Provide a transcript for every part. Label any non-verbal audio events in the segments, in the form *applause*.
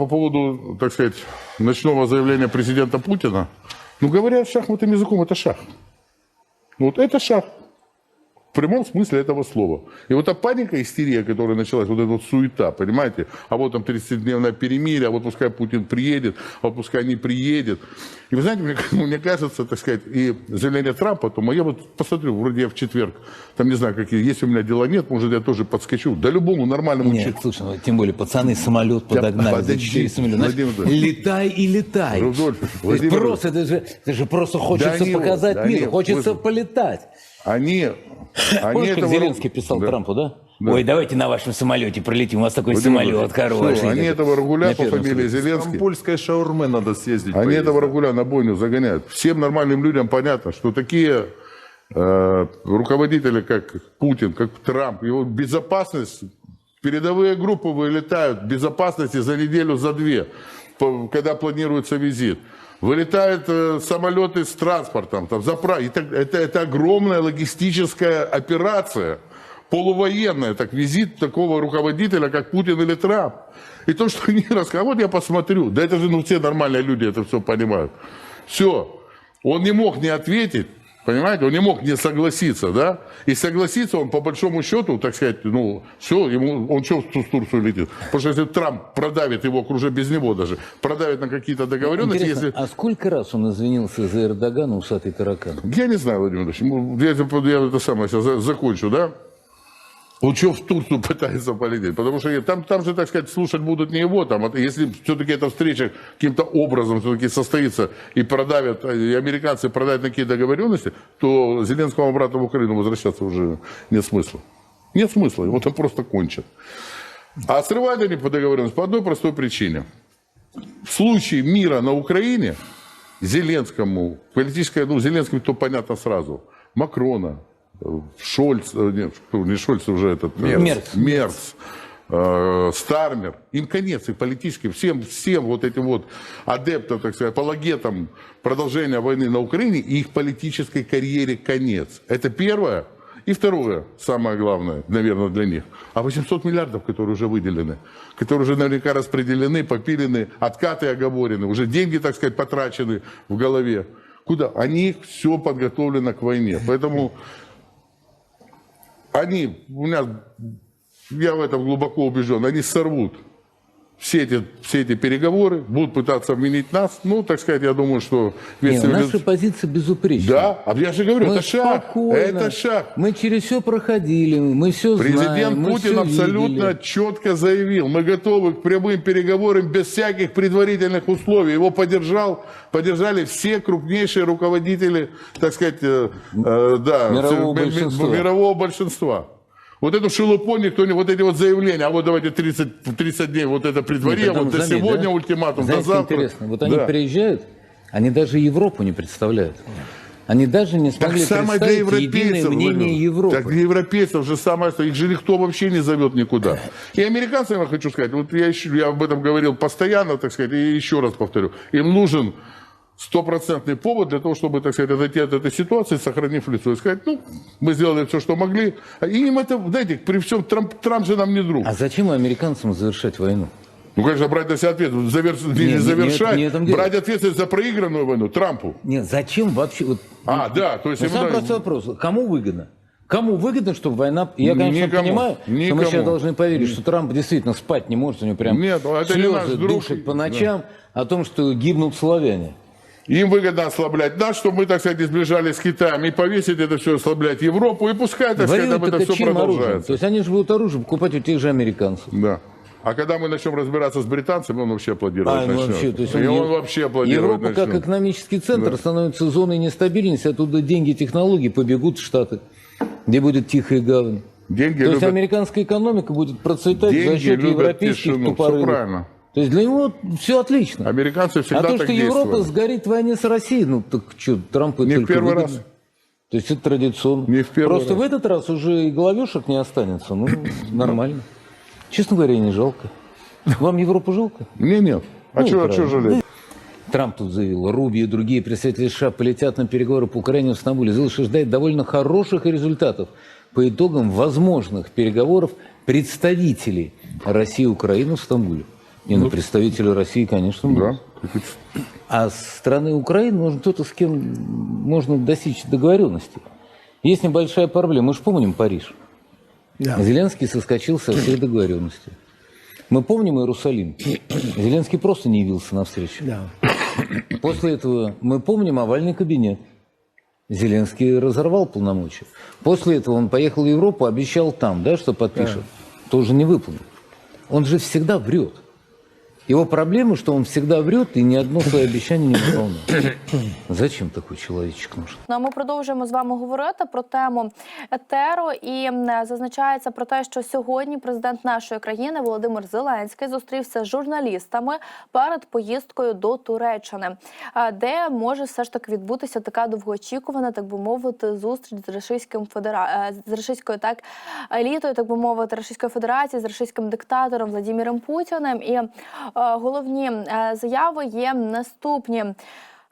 по поводу, так сказать, ночного заявления президента Путина. Ну, говорят шахматным языком, это шах. Ну, Вот это шах. В прямом смысле этого слова. И вот та паника, истерия, которая началась, вот эта вот суета, понимаете? А вот там 30-дневное перемирие, а вот пускай Путин приедет, а вот пускай не приедет. И вы знаете, мне, *laughs* мне кажется, так сказать, и заявление Трампа, то я вот посмотрю, вроде я в четверг, там не знаю, какие, если у меня дела нет, может, я тоже подскочу. Да любому нормальному Нет, человеку. слушай, ну, тем более пацаны самолет подогнали за подожди, 4 самолета. Знаешь, Владимир летай и летай. Рудольф, Владимир просто, это же, это же просто хочется не, показать да миру, хочется Господи. полетать. Они, *coughs* они Помнишь, как этого- Зеленский писал Да. Трампу, да? Да. Ой, давайте на вашем самолете пролетим, у вас такой Владимир самолет хороший. что, Они Это этого Рагуля по фамилии. Зеленский. Польская шаурме надо съездить. Они поесть. этого Рагуля на бойню загоняют. Всем нормальным людям понятно, что такие э, руководители, как Путин, как Трамп, его безопасность, передовые группы вылетают безопасности за неделю, за две, когда планируется визит. Вылетают э, самолеты с транспортом, там, запра... это, это, это огромная логистическая операция, полувоенная, так визит такого руководителя, как Путин или Трамп. И то, что *laughs* они рассказывают, вот я посмотрю, да это же ну, все нормальные люди это все понимают. Все. Он не мог не ответить, понимаете, он не мог не согласиться, да? И согласиться он по большому счету, так сказать, ну, все, ему, он что в ту Турцию летит? Потому что если Трамп продавит его уже без него даже, продавит на какие-то договоренности, Интересно, если... а сколько раз он извинился за Эрдогана, усатый таракан? Я не знаю, Владимир Владимирович, ну, я, это- я это самое сейчас за- закончу, да? Он что в Турцию *laughs* пытается полететь? Потому что там, там же, так сказать, слушать будут не его. Там, а если все-таки эта встреча каким-то образом все-таки состоится и продавят, и американцы продают на какие договоренности, то Зеленскому обратно в Украину возвращаться уже нет смысла. Нет смысла, его там просто кончат. А срывают они по договоренности по одной простой причине. В случае мира на Украине Зеленскому, политическое, ну, Зеленскому то понятно сразу, Макрона, э, Шольц, э, нет, не Шольц уже этот, э, Мерц. Мерц, э, Стармер, им конец, и политическим, всем, всем вот этим вот адептам, так сказать, апологетам продолжения войны на Украине и их политической карьере конец. Это первое. И второе, самое главное, наверное, для них, а 800 миллиардов, которые уже выделены, которые уже наверняка распределены, попилены, откаты оговорены, уже деньги, так сказать, потрачены в голове. Куда? Они все подготовлено к войне. Поэтому они, у меня, я в этом глубоко убежден, они сорвут все эти, все эти переговоры, будут пытаться обвинить нас. Ну, так сказать, я думаю, что... весь Нет, цивилиз- наша позиция безупречна. Да, а я же говорю, Мы это шаг, спокойно, это шаг. Мы через все проходили, мы все знаем. Президент мы Путин всё абсолютно видели. четко заявил, мы готовы к прямым переговорам без всяких предварительных условий. Его поддержал, поддержали все крупнейшие руководители, так сказать, э, э, да, Мирового ми- ми- большинства. мирового большинства. Вот эту шелупонь никто не, вот эти вот заявления, а вот давайте 30, 30 дней, вот это предварение, Нет, вот там, до заметь, сегодня да? ультиматум, Знаете, до завтра. интересно, вот они Да. приезжают, они даже Европу не представляют. Они даже не Так смогли самое для представить единое европейцев. мнение. Европы. Так для европейцев же самое, что их же никто вообще не зовет никуда. И американцам я хочу сказать, вот я, еще, я об этом говорил постоянно, так сказать, и еще раз повторю, им нужен стопроцентный повод для того, чтобы, так сказать, отойти от этой ситуации, сохранив лицо и сказать, ну, мы сделали все, что могли. И им это, знаете, при всем, Трамп, Трамп же нам не друг. А зачем американцам завершать войну? Ну, конечно, брать на себя ответственность, завер- не не- завершать, не этом дело. брать ответственность за проигранную войну Трампу. Нет, зачем вообще? Вот, А, да, то есть... ну, самый простой вопрос. Кому выгодно? Кому выгодно, чтобы война... Я, конечно, Никому. понимаю, что мы Никому. сейчас должны поверить, что Трамп действительно спать не может, у него прям Нет, это не слезы друг. душат по ночам о том, что гибнут славяне. Им выгодно ослаблять нас, чтобы мы, так сказать, сближались с Китаем, и повесить это все, ослаблять Европу, и пускай, так сказать, Воюют это только все чьим оружием? продолжается. То есть они же будут оружие покупать у тех же американцев. Да. А когда мы начнем разбираться с британцами, он вообще аплодировать А, ну, начнет. вообще, то есть и он- он вообще аплодировать Европа как начнет. экономический центр становится зоной нестабильности, оттуда деньги, технологии побегут в Штаты, где будет тихая гавань. Деньги То есть любят, американская экономика будет процветать деньги за счет европейских тишину. Все тупорылых. правильно. То есть для него все отлично. Американцы всегда а то, так что Европа сгорит в войне с Россией, ну так что, Трампу Не в первый выгодно. раз. То есть это традиционно. Не в первый Просто раз. в этот раз уже и головешек не останется. Ну, *laughs* нормально. Честно говоря, не жалко. Вам Европу жалко? Не, нет. А Ну, что правильно. жалеть? Трамп тут заявил, Руби и другие представители США полетят на переговоры по Украине в Стамбуле. Заявил, что ждает довольно хороших результатов по итогам возможных переговоров представителей России и Украины в Стамбуле. И на представителя России, конечно. Да. А с стороны Украины нужно кто-то, с кем можно достичь договоренности. Есть небольшая проблема. Мы же помним Париж. Зеленский соскочил со всех договоренностей. Мы помним Иерусалим. Зеленский просто не явился на встречу. Да. После этого мы помним овальный кабинет. Зеленский разорвал полномочия. После этого он поехал в Европу, обещал там, да, что подпишет. Тоже не выполнил. Он же всегда врет. Его проблема, что он всегда врет и ни одно свое обещание не выполняет. *coughs* Зачем такой человечек нужен? Ну, а ми продовжуємо з вами говорити про тему етеру. І зазначається про те, що сьогодні президент нашої країни Володимир Зеленський зустрівся з журналістами перед поїздкою до Туреччини, де може все ж таки відбутися така довгоочікувана, так би мовити, зустріч з Російським Федера... е, з російською так елітою, так би мовити, Російської Федерації з російським диктатором Владимиром Путіним. І е, головні е, заяви є наступні.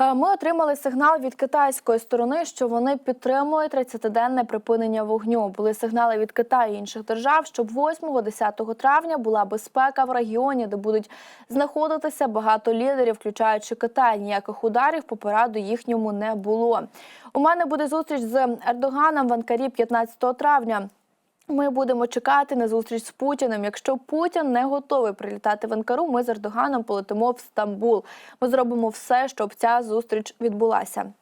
Е, Ми отримали сигнал від китайської сторони, що вони підтримують 30-денне припинення вогню. Були сигнали від Китаю і інших держав, щоб 8-10 травня була безпека в регіоні, де будуть знаходитися багато лідерів, включаючи Китай. Ніяких ударів по пораду їхньому не було. У мене буде зустріч з Ердоганом в Анкарі 15 травня. Ми будемо чекати на зустріч з Путіним. Якщо Путін не готовий прилітати в Анкару, ми з Ердоганом полетимо в Стамбул. Ми зробимо все, щоб ця зустріч відбулася.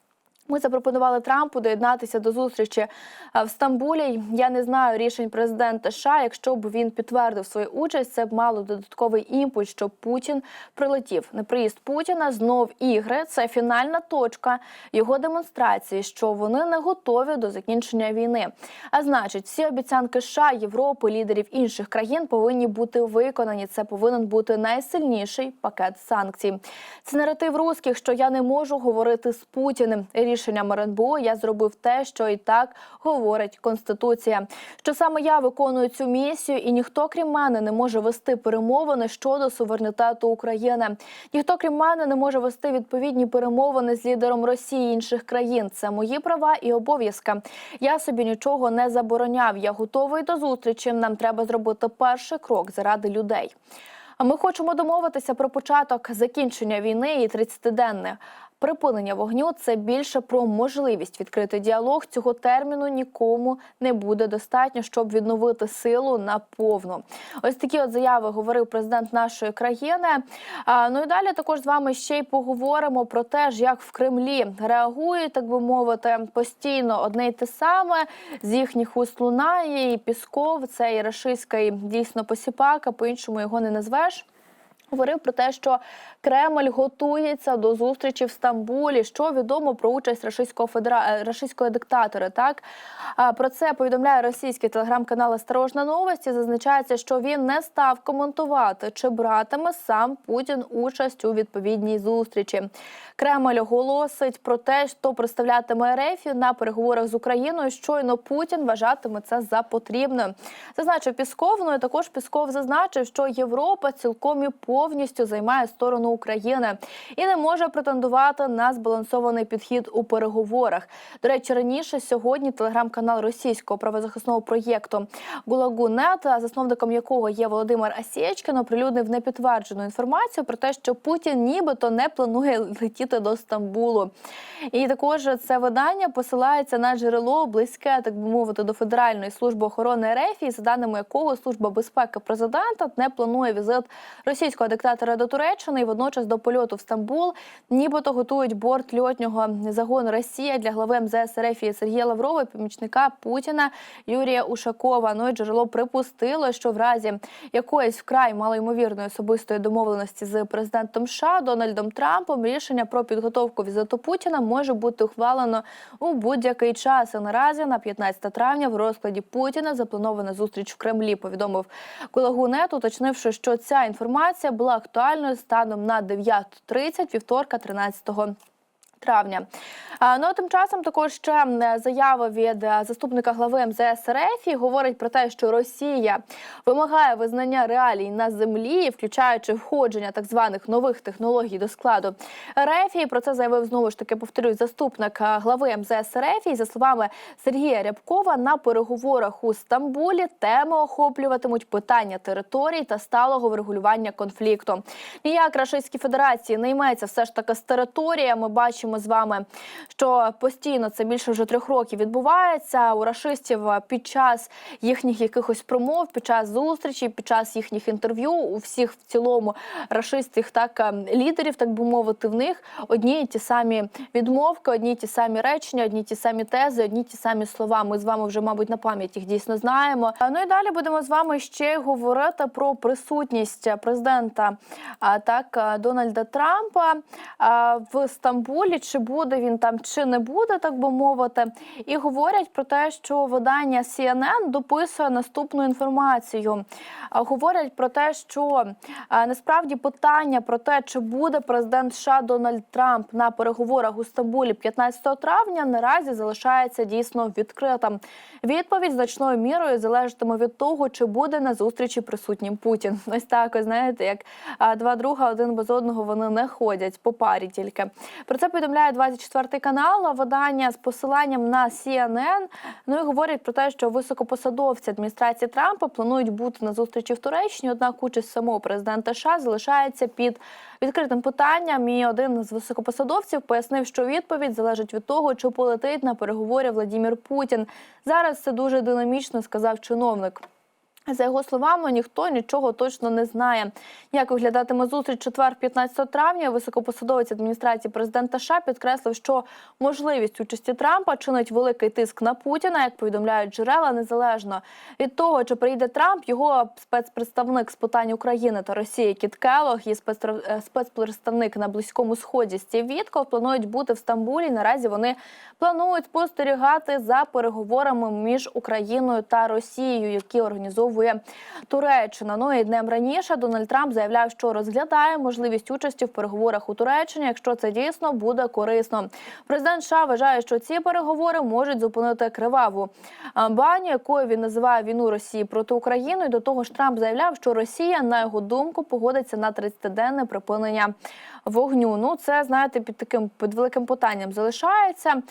Ми запропонували Трампу доєднатися до зустрічі в Стамбулі. Я не знаю рішень президента США. Якщо б він підтвердив свою участь, це б мало додатковий імпульс, щоб Путін прилетів. Неприїзд Путіна знов ігри. Це фінальна точка його демонстрації, що вони не готові до закінчення війни. А значить, всі обіцянки США, Європи, лідерів інших країн повинні бути виконані. Це повинен бути найсильніший пакет санкцій. Це наратив русських, що я не можу говорити з Путіним. Рішенням РНБО я зробив те, що і так говорить Конституція. Що саме я виконую цю місію, і ніхто крім мене не може вести перемовини щодо суверенітету України. Ніхто крім мене не може вести відповідні перемовини з лідером Росії і інших країн. Це мої права і обов'язки. Я собі нічого не забороняв. Я готовий до зустрічі. Нам треба зробити перший крок заради людей. А ми хочемо домовитися про початок закінчення війни і 30-денне. Припинення вогню це більше про можливість відкрити діалог. Цього терміну нікому не буде достатньо, щоб відновити силу наповну. Ось такі от заяви говорив президент нашої країни. А, ну і далі також з вами ще й поговоримо про те, ж, як в Кремлі реагують, так би мовити, постійно одне й те саме з їхніх уст лунає і Пісков, це і рашистський дійсно посіпака, по-іншому його не назвеш. Говорив про те, що Кремль готується до зустрічі в Стамбулі. Що відомо про участь рашистського федера... е, рашистського диктатора? Так про це повідомляє російський телеграм-канал «Осторожна новості». Зазначається, що він не став коментувати, чи братиме сам Путін участь у відповідній зустрічі. Кремль оголосить про те, що представлятиме РФ на переговорах з Україною. Щойно Путін вважатиме це за потрібне. Зазначив Пісков. Ну і також Пісков зазначив, що Європа цілком і повністю займає сторону України і не може претендувати на збалансований підхід у переговорах. До речі, раніше сьогодні телеграм-канал російського правозахисного проєкту Гулагу.нет, засновником якого є Володимир Асєчкін, оприлюднив непідтверджену інформацію про те, що Путін нібито не планує летіти до Стамбулу. І також це видання посилається на джерело близьке, так би мовити, до Федеральної служби охорони РФ, за даними якого служба безпеки президента не планує візит російського диктатора до Туреччини і водночас до польоту в Стамбул. Нібито готують борт льотнього загону Росія для глави МЗС РФ Сергія Лаврова, помічника Путіна Юрія Ушакова. Ну і джерело припустило, що в разі якоїсь вкрай малоймовірної особистої домовленості з президентом США Дональдом Трампом рішення про підготовку візиту Путіна може бути ухвалено у будь-який час. І наразі на 15 травня в розкладі Путіна запланована зустріч в Кремлі. Повідомив Кулагунет, уточнивши, що ця інформація була актуальною станом на 9.30 вівторка 13 травня. Ну а тим часом також ще заява від е, заступника глави МЗС РФ говорить про те, що Росія вимагає визнання реалій на землі, включаючи входження так званих нових технологій до складу РФ. Про це заявив знову ж таки повторюю заступник е, глави МЗС РФ. І за словами Сергія Рябкова, на переговорах у Стамбулі теми охоплюватимуть питання територій та сталого врегулювання конфлікту. Ніяк Рашистській Федерації не йметься все ж таки з території. Ми з вами, що постійно це більше вже трьох років відбувається у рашистів е, під час їхніх якихось промов, під час зустрічей, під час їхніх інтерв'ю. У всіх в цілому рашистських так е, лідерів, так би мовити, в них одні і ті самі відмовки, одні і ті самі речення, одні й ті самі тези, одні й ті самі слова. Ми з вами вже, мабуть, на пам'ять їх дійсно знаємо. Ну і далі будемо з вами ще говорити про присутність президента так Дональда Трампа в Стамбулі. Чи буде він там, чи не буде, так би мовити. І говорять про те, що видання CNN дописує наступну інформацію. Говорять про те, що насправді питання про те, чи буде президент США Дональд Трамп на переговорах у Стамбулі 15 травня, наразі залишається дійсно відкритим. Відповідь значною мірою залежатиме від того, чи буде на зустрічі присутнім Путін. Ось так, знаєте, як два друга один без одного вони не ходять по парі тільки. Про це повідомляє 24 канал. Видання з посиланням на CNN. Ну і говорять про те, що високопосадовці адміністрації Трампа планують бути на зустрічі в Туреччині. Однак участь самого президента США залишається під відкритим питанням. І один з високопосадовців пояснив, що відповідь залежить від того, чи полетить на переговори Владімір Путін. Зараз це дуже динамічно, сказав чиновник. За його словами, ніхто нічого точно не знає. Як виглядатиме зустріч четвер, 15 травня, високопосадовець адміністрації президента США підкреслив, що можливість участі Трампа чинить великий тиск на Путіна, як повідомляють джерела, незалежно від того, чи прийде Трамп, його спецпредставник з питань України та Росії Кіт Келлог і е, спецпредставник на близькому сході Стів Вітков планують бути в Стамбулі. Наразі вони планують спостерігати за переговорами між Україною та Росією, які організовує Туреччина. Ну і днем раніше Дональд Трамп заявляв, що розглядає можливість участі в переговорах у Туреччині, якщо це дійсно буде корисно. Президент США вважає, що ці переговори можуть зупинити криваву баню, якою він називає війну Росії проти України. І до того ж, Трамп заявляв, що Росія, на його думку, погодиться на 30-денне припинення вогню. Ну це знаєте, під таким під великим питанням залишається.